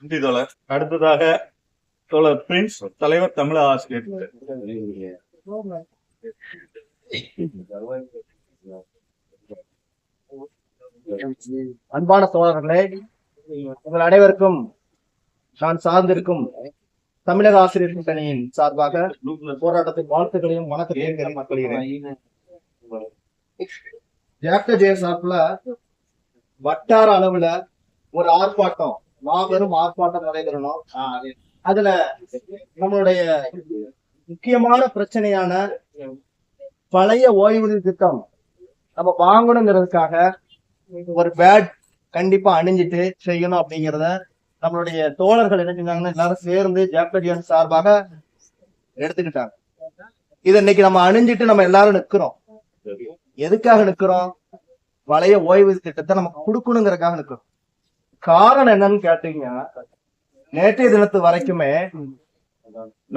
நன்றி தோழர். அடுத்ததாக தோழர் பிரின்ஸ் தலைவர் தமிழ் ஆசிரியர். அன்பான சோழர்களே உங்கள் அனைவருக்கும் நான் சார்ந்திருக்கும் தமிழக ஆசிரியர் கூட்டணியின் சார்பாக போராட்டத்தின் வாழ்த்துக்களையும் வணக்கத்தையும் தெரிவித்துக் கொள்கிறேன். ஜாக்டர் ஜெய சார்பில் வட்டார அளவுல ஒரு ஆர்ப்பாட்டம் மாபெரும் ஆர்ப்பாட்டம் நடைபெறணும். அதுல நம்மளுடைய முக்கியமான பிரச்சனையான பழைய ஓய்வூதிய திட்டம் நம்ம வாங்கணுங்கிறதுக்காக ஒரு பேட் கண்டிப்பா அணிஞ்சிட்டு செய்யணும் அப்படிங்கிறத நம்மளுடைய தோழர்கள் என்ன செஞ்சாங்கன்னா எல்லாரும் சேர்ந்து ஜாக்டடியன் சார்பாக எடுத்துக்கிட்டாங்க. இது இன்னைக்கு நம்ம அணிஞ்சிட்டு நம்ம எல்லாரும் நிக்கிறோம் எதுக்காக நிக்கிறோம் பழைய ஓய்வு திட்டத்தை நமக்கு கொடுக்கணுங்கிறதுக்காக நிக்கிறோம் காரணம் என்னன்னு கேட்டீங்கன்னா நேற்றைய தினத்து வரைக்குமே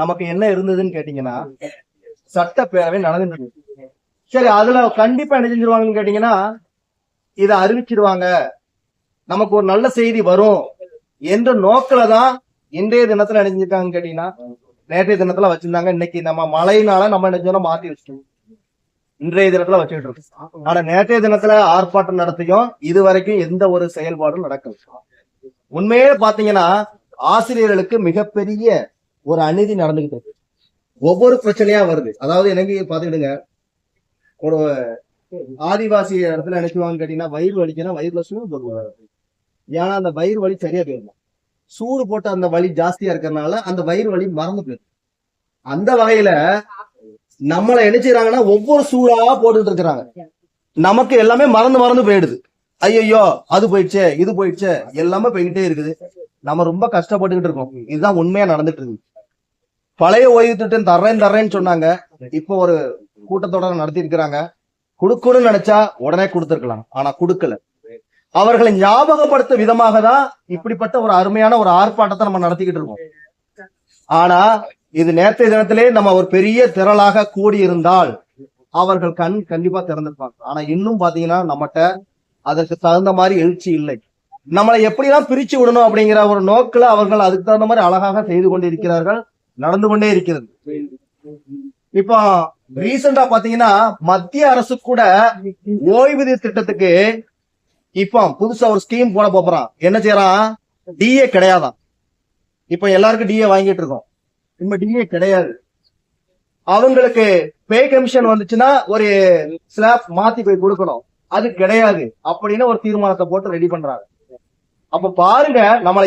நமக்கு என்ன இருந்ததுன்னு கேட்டீங்கன்னா சட்டப்பேரவை நடந்துட்டு. சரி அதுல கண்டிப்பா என்ன செஞ்சிருவாங்கன்னு கேட்டீங்கன்னா இதை அறிவிச்சிருவாங்க. நமக்கு ஒரு நல்ல செய்தி வரும் என்ற நோக்கில தான் இன்றைய தினத்துல நினைஞ்சிருக்காங்கன்னு கேட்டீங்கன்னா நேற்றைய தினத்துல வச்சிருந்தாங்க. இன்னைக்கு நம்ம மழையினால நம்ம நினைச்சோம் மாத்தி வச்சிட்டோம். இன்றைய தினத்துல வச்சுட்டு இருக்கோம். ஆனா நேற்றைய தினத்துல ஆர்ப்பாட்டம் நடத்தியும் இது வரைக்கும் எந்த ஒரு செயல்பாடும் நடக்கல. உண்மையே பாத்தீங்கன்னா ஆசிரியர்களுக்கு மிகப்பெரிய ஒரு அநீதி நடந்துகிட்டு ஒவ்வொரு பிரச்சனையா வருது. அதாவது எனக்கு பாத்துக்கிடுங்க. ஒரு ஆதிவாசி இடத்துல நினைச்சுவாங்க கேட்டீங்கன்னா வயிறு வலிக்குன்னா வயிறுல சூடு போடுவாங்க ஏன்னா அந்த வயிறு வலி சரியா போயிடும் சூடு போட்ட அந்த வலி ஜாஸ்தியா இருக்கிறதுனால அந்த வயிறு வலி மறந்து போயிடும் அந்த வகையில நம்மளை என்ன செய்யறாங்கன்னா ஒவ்வொரு சூடா போட்டுட்டு இருக்கிறாங்க. நமக்கு எல்லாமே மறந்து மறந்து போயிடுது. ஐயோ அது போயிடுச்சே இது போயிடுச்சே எல்லாமே போய்கிட்டே இருக்குது. நம்ம ரொம்ப கஷ்டப்பட்டுக்கிட்டு இருக்கோம். இதுதான் உண்மையா நடந்துட்டு இருக்கு பழைய ஓய்வு திட்டம் தர்றேன் தர்றேன்னு சொன்னாங்க. இப்போ ஒரு கூட்டத்தொடர் நடத்தி இருக்கிறாங்க. கொடுக்கணும்னு நினைச்சா உடனே கொடுத்திருக்கலாம். ஆனா கொடுக்கல. அவர்களை ஞாபகப்படுத்த விதமாக தான் இப்படிப்பட்ட ஒரு அருமையான ஒரு ஆர்ப்பாட்டத்தை நம்ம நடத்திக்கிட்டு இருக்கோம். ஆனா இது நேற்றைய தினத்திலே நம்ம ஒரு பெரிய திரளாக கூடி இருந்தால் அவர்கள் கண் கண்டிப்பா திறந்திருப்பாங்க. ஆனா இன்னும் பாத்தீங்கன்னா நம்மகிட்ட அதற்கு தகுந்த மாதிரி எழுச்சி இல்லை. நம்மளை எப்படிலாம் பிரிச்சு விடணும் அப்படிங்கிற ஒரு நோக்கில அவர்கள் அதுக்கு தகுந்த மாதிரி அழகாக செய்து கொண்டு இருக்கிறார்கள் நடந்து கொண்டே இருக்கிறது. இப்போ ரீசெண்டா பாத்தீங்கன்னா மத்திய அரசு கூட ஓய்வூதிய திட்டத்துக்கு இப்போ புதுசா ஒரு ஸ்கீம் போட போறான். என்ன செய்யறான்? டிஏ கிடையாதான் இப்ப எல்லாருக்கும் டிஏ வாங்கிட்டு இருக்கோம். இப்ப டிஏ கிடையாது. அவங்களுக்கு பே கமிஷன் வந்துச்சுன்னா ஒரு ஸ்லாப் மாத்தி போய் கொடுக்கணும். அது கிடையாது. அப்படின்னு ஒரு தீர்மானத்தை போட்டு ரெடி பண்றாங்க. அப்ப பாருங்க நம்மளை